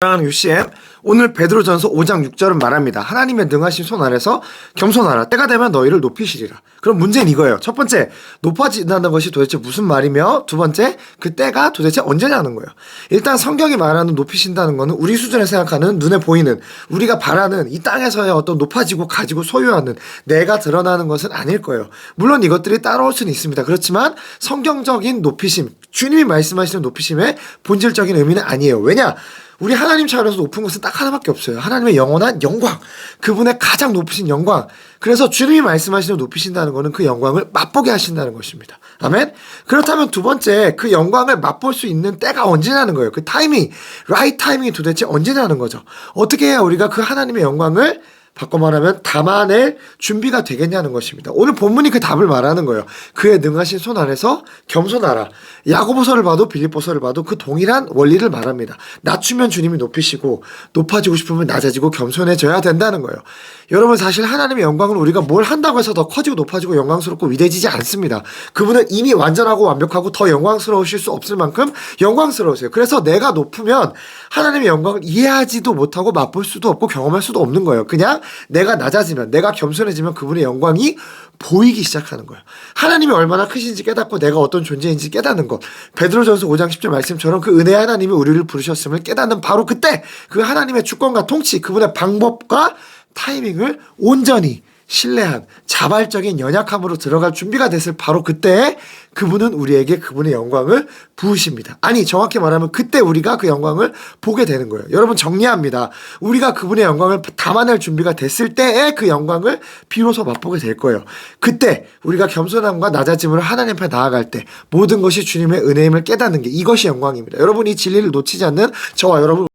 사랑하는 UCM 오늘 베드로전서 5장 6절은 말합니다. 하나님의 능하신 손 아래서 겸손하라. 때가 되면 너희를 높이시리라. 그럼 문제는 이거예요. 첫 번째 높아진다는 것이 도대체 무슨 말이며 두 번째 그 때가 도대체 언제냐는 거예요. 일단 성경이 말하는 높이신다는 것은 우리 수준에 생각하는 눈에 보이는 우리가 바라는 이 땅에서의 어떤 높아지고 가지고 소유하는 내가 드러나는 것은 아닐 거예요. 물론 이것들이 따라올 수는 있습니다. 그렇지만 성경적인 높이심 주님이 말씀하시는 높이심의 본질적인 의미는 아니에요. 왜냐? 우리 하나님 차원에서 높은 것은 딱 하나밖에 없어요. 하나님의 영원한 영광. 그분의 가장 높으신 영광. 그래서 주님이 말씀하시는 높이신다는 것은 그 영광을 맛보게 하신다는 것입니다. 아멘? 그렇다면 두 번째, 그 영광을 맛볼 수 있는 때가 언제냐는 거예요. 그 타이밍, 라이트 타이밍이 도대체 언제냐는 거죠. 어떻게 해야 우리가 그 하나님의 영광을 바꿔 말하면 담아낼 준비가 되겠냐는 것입니다. 오늘 본문이 그 답을 말하는 거예요. 그의 능하신 손 아래서 겸손하라. 야고보서를 봐도 빌립보서를 봐도 그 동일한 원리를 말합니다. 낮추면 주님이 높이시고 높아지고 싶으면 낮아지고 겸손해져야 된다는 거예요. 여러분 사실 하나님의 영광은 우리가 뭘 한다고 해서 더 커지고 높아지고 영광스럽고 위대해지지 않습니다. 그분은 이미 완전하고 완벽하고 더 영광스러우실 수 없을 만큼 영광스러우세요. 그래서 내가 높으면 하나님의 영광을 이해하지도 못하고 맛볼 수도 없고 경험할 수도 없는 거예요. 그냥 내가 낮아지면 내가 겸손해지면 그분의 영광이 보이기 시작하는 거예요. 하나님이 얼마나 크신지 깨닫고 내가 어떤 존재인지 깨닫는 것. 베드로전서 5장 10절 말씀처럼 그 은혜 하나님이 우리를 부르셨음을 깨닫는 바로 그때 그 하나님의 주권과 통치, 그분의 방법과 타이밍을 온전히 신뢰한 자발적인 연약함으로 들어갈 준비가 됐을 바로 그때 그분은 우리에게 그분의 영광을 부으십니다. 아니 정확히 말하면 그때 우리가 그 영광을 보게 되는 거예요. 여러분 정리합니다. 우리가 그분의 영광을 담아낼 준비가 됐을 때에 그 영광을 비로소 맛보게 될 거예요. 그때 우리가 겸손함과 낮아짐으로 하나님 앞에 나아갈 때 모든 것이 주님의 은혜임을 깨닫는 게 이것이 영광입니다. 여러분 이 진리를 놓치지 않는 저와 여러분